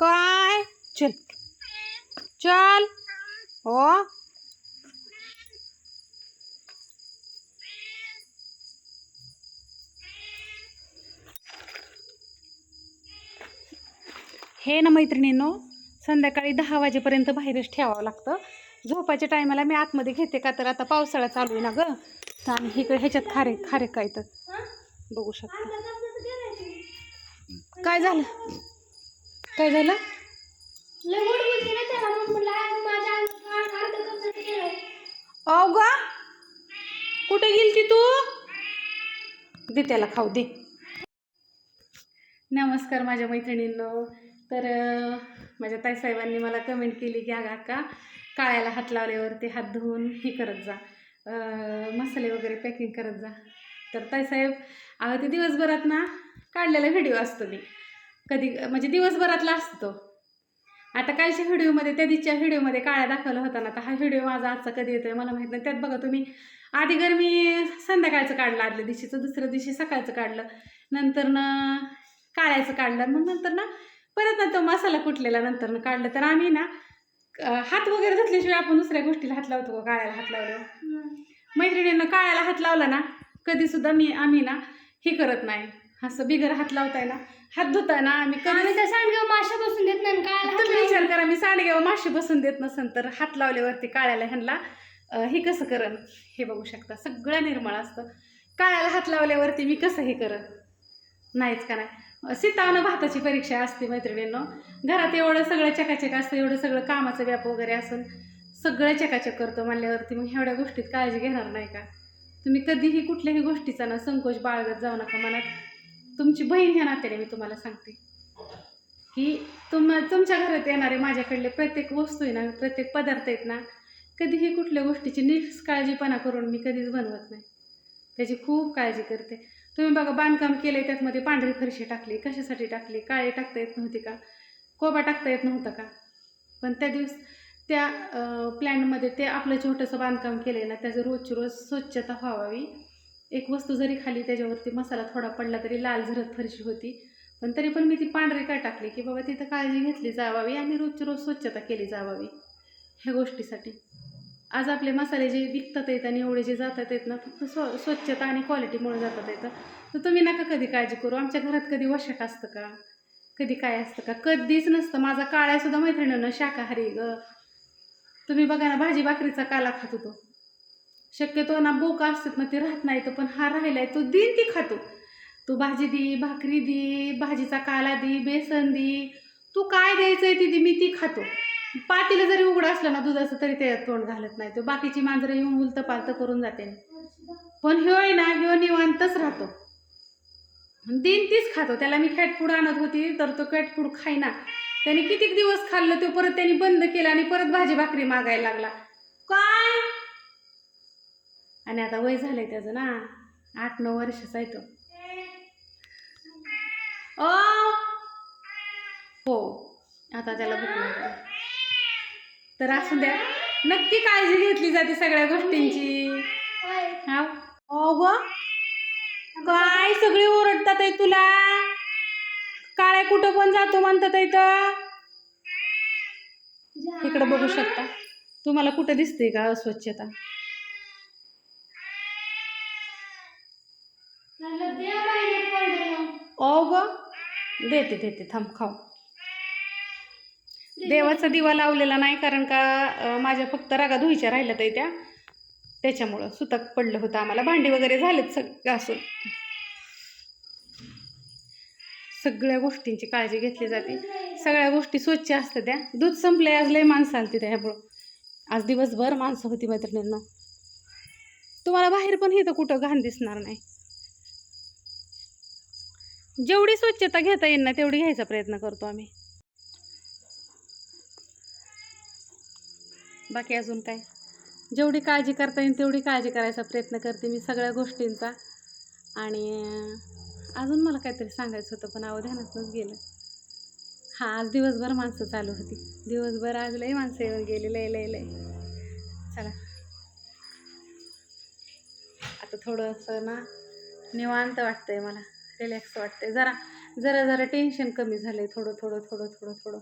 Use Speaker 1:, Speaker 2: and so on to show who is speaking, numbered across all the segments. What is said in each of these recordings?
Speaker 1: काय? चल. चल. हो? हे ना मैत्रिणींनो संध्याकाळी दहा वाजेपर्यंत बाहेरच ठेवावं लागतं. झोपाच्या टायमाला मी आतमध्ये घेते का तर आता पावसाळा चालू आहे ना गं. तर आणि इकडे ह्याच्यात खारे खारे काय तर बघू शकता. काय झालं? काय झालं? अहो गा कुठे गेलती तू? दे त्याला खाऊ दे. नमस्कार माझ्या मैत्रिणींनो. तर माझ्या ताईसाहेबांनी मला कमेंट केली की अगं अक्का काळ्याला हात लावल्यावरती हात धुवून हे करत जा. मसाले वगैरे पॅकिंग करत जा. तर ताईसाहेब अगं ते दिवसभरात ना काढलेला व्हिडिओ असतो मी. कधी म्हणजे दिवसभरातला असतो. आता कालच्या व्हिडिओमध्ये त्या दिवशीच्या व्हिडिओमध्ये काळ्या दाखवला होता ना तर हा व्हिडिओ माझा आजचा कधी येतोय मला माहीत नाही. त्यात बघा तुम्ही आधी घर मी संध्याकाळचं काढलं आदल्या दिवशीचं दुसऱ्या दिवशी सकाळचं काढलं नंतर ना काळ्याचं काढलं मग नंतर ना परत ना तो मसाला कुटलेला नंतर काढलं. तर आम्ही ना हात वगैरे धुतल्याशिवाय आपण दुसऱ्या गोष्टीला हात लावतो का काळ्याला हात लावल्यावर? मैत्रिणींना काळ्याला हात लावला ना कधीसुद्धा मी आम्ही ना हे करत नाही. असं बिगर हात लावताय ना हात धुताय ना आम्ही कधी
Speaker 2: आम्ही तर सांडगे माशा बसून देत नाही काय
Speaker 1: तुम्ही विचार करा मी सांडग्यावर माशी बसून देत नसेल तर हात लावल्यावरती काळ्याला ह्यांना अं, हे कसं करण? हे बघू शकता सगळं निर्मळ असतं. काळ्याला हात लावल्यावरती मी कसं हे करन नाहीच का नाही? सीतावनं भाताची परीक्षा असते मैत्रिणींनो. घरात एवढं सगळं चकाचक असतं एवढं सगळं कामाचं व्याप वगैरे असून सगळं चकाचक करतो म्हणल्यावरती मग एवढ्या गोष्टीत काळजी घेणार नाही का? तुम्ही कधीही कुठल्याही गोष्टीचा ना संकोच बाळगत जाऊ नका मनात. तुमची बहीण ह्या नात्याने मी तुम्हाला सांगते. की तुम तुमच्या घरात येणारे माझ्याकडले प्रत्येक वस्तू आहे ना प्रत्येक पदार्थ आहेत ना कधीही कुठल्या गोष्टीची निष्काळजीपणा करून मी कधीच बनवत नाही. त्याची खूप काळजी करते. तुम्ही बघा बांधकाम केलं आहे त्यातमध्ये पांढरी फरशी टाकली कशासाठी टाकली काळे टाकता येत नव्हती का कोबा टाकता येत नव्हता का? पण त्या दिवस त्या प्लॅनमध्ये ते आपलं छोटंसं बांधकाम केलं आहे ना त्याचं रोजची रोज स्वच्छता व्हावी. एक वस्तू जरी खाली त्याच्यावरती मसाला थोडा पडला तरी लाल झरत फरशी होती. पण तरी पण मी ती पांढरी काय टाकली की बाबा तिथं काळजी घेतली जावावी आणि रोजची रोज स्वच्छता केली जावावी ह्या गोष्टीसाठी. आज आपले मसाले जे विकतात येत आणि एवढे जे जातात येत ना फक्त स्व स्वच्छता आणि क्वालिटीमुळे जातात येतं तर तुम्ही नका कधी काळजी करू. आमच्या घरात कधी वशाट असतं का? कधी काय असतं का? कधीच नसतं. माझा काळ्यासुद्धा मैत्रिणीनं शाकाहारी ग. तुम्ही बघा ना भाजी भाकरीचा काला खात होतो. शक्यतो ना बोका असतात ना ते राहत नाही तर पण हा राहिलाय तो दिन ती खातो. तू भाजी दे भाकरी दे भाजीचा काला दे बेसन दे. तू काय द्यायचंय ती दे मी ती खातो. पातीला जरी उघडं असलं ना दुधाचं तरी ते तोंड घालत नाही. तो बाकीची मांजरं येऊन उलतं पालतं करून जाते. पण ह्यो आहे ना ह्यो निवांतच राहतो. दिन तीच खातो. त्याला मी कॅटफूड आणत होती तर तो कॅट खायना त्याने कितीक दिवस खाल्लं तो परत त्यांनी बंद केला आणि परत भाजी भाकरी मागायला लागला. काय? आणि आता वय झालंय त्याचं ना. आठ नऊ वर्षाचा आहे तो. ओ! हो आता त्याला भूक तर असू द्या. नक्की काळजी घेतली जाते सगळ्या गोष्टींची. हा ग काय सगळे ओरडतात आहे तुला? काळ्या कुठं पण जातो म्हणतात इथं इकडं बघू शकता. तुम्हाला कुठं दिसते का अस्वच्छता ओ ग देते देते थांब खाऊ. देवाचा दिवा लावलेला नाही कारण का माझ्या फक्त रागा धुईच्या राहिल्या तर त्या. त्याच्यामुळं सुतक पडलं होतं आम्हाला. भांडी वगैरे झालेत सग असून सगळ्या गोष्टींची काळजी घेतली जाते. सगळ्या गोष्टी स्वच्छ असतात त्या. दूध संपले आज लय माणसं आलती त्यामुळं आज दिवसभर माणसं होती मैत्रिणींना. तुम्हाला बाहेर पण इथं कुठं घाण दिसणार नाही. जेवढी स्वच्छता घेता येईल ना तेवढी घ्यायचा प्रयत्न करतो आम्ही. बाकी अजून काय? जेवढी काळजी करता येईल तेवढी काळजी करायचा प्रयत्न करते मी सगळ्या गोष्टींचा. आणि अजून मला काहीतरी सांगायचं होतं पण अहो गेलं. हां आज दिवसभर माणसं चालू होती. दिवसभर आज लई माणसं येऊन गेली लय लय लय चला. आता थोडंसं ना निवांत वाटतंय मला. रिलॅक्स वाटते जरा जरा जरा टेन्शन कमी झालं आहे थोडं थोडं थोडं थोडं थोडं.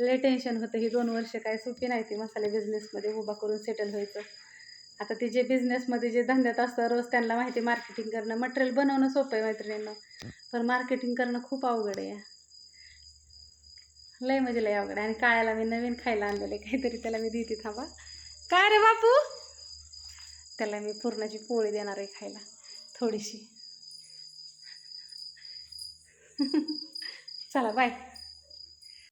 Speaker 1: लय टेन्शन होतं. ही दोन वर्ष काय सोपी नाही ती मसाले बिझनेसमध्ये उभा करून सेटल व्हायचं. आता ते जे बिझनेसमध्ये जे धंद्यात असतं रोज त्यांना माहिती मार्केटिंग करणं मटेरियल बनवणं सोपं आहे मैत्रिणींना. पण मार्केटिंग करणं खूप अवघड आहे लय म्हणजे लय अवघड आहे. आणि काळ्याला मी नवीन खायला आणलेलं आहे. काहीतरी त्याला मी देते थांबा. काय रे बापू? त्याला मी पूर्णाची पोळी देणार आहे खायला. थोडीशी. चला बाय